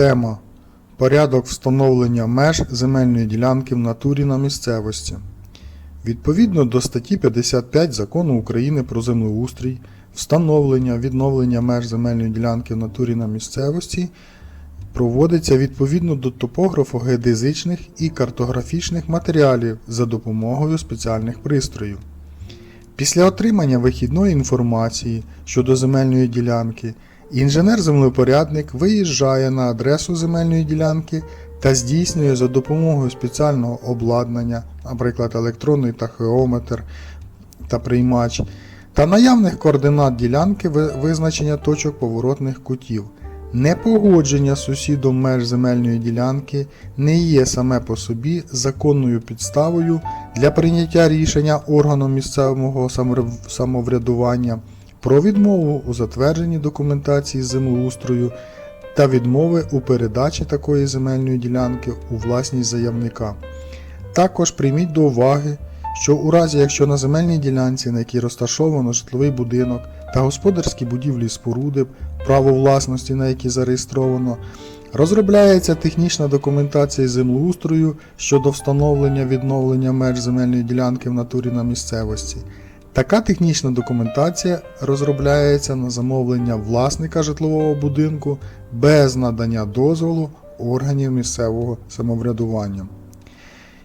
Тема Порядок встановлення меж земельної ділянки в натурі на місцевості. Відповідно до статті 55 Закону України про землеустрій, встановлення відновлення меж земельної ділянки в натурі на місцевості проводиться відповідно до топографо-геодезичних і картографічних матеріалів за допомогою спеціальних пристроїв. Після отримання вихідної інформації щодо земельної ділянки, інженер-землепорядник виїжджає на адресу земельної ділянки та здійснює за допомогою спеціального обладнання, наприклад, електронний тахеометр та приймач, та наявних координат ділянки визначення точок поворотних кутів. Непогодження сусідом меж земельної ділянки не є саме по собі законною підставою для прийняття рішення органом місцевого самоврядування про відмову у затвердженні документації землеустрою та відмови у передачі такої земельної ділянки у власність заявника. Також прийміть до уваги, що у разі, якщо на земельній ділянці, на якій розташовано житловий будинок та господарські будівлі споруди, право власності на які зареєстровано, розробляється технічна документація землеустрою щодо встановлення відновлення меж земельної ділянки в натурі на місцевості. Така технічна документація розробляється на замовлення власника житлового будинку без надання дозволу органів місцевого самоврядування.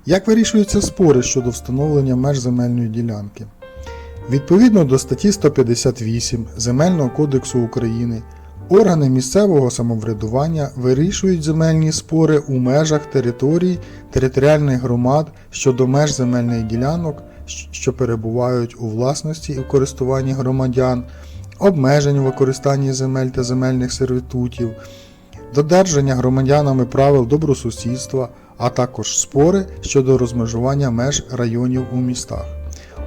Як вирішуються спори щодо встановлення меж земельної ділянки? Відповідно до статті 158 Земельного кодексу України, органи місцевого самоврядування вирішують земельні спори у межах територій територіальних громад щодо меж земельних ділянок, що перебувають у власності і в користуванні громадян, обмежень у використанні земель та земельних сервітутів, додержання громадянами правил добросусідства, а також спори щодо розмежування меж районів у містах.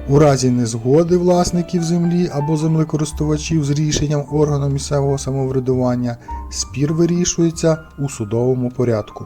У разі незгоди власників землі або землекористувачів з рішенням органу місцевого самоврядування спір вирішується у судовому порядку.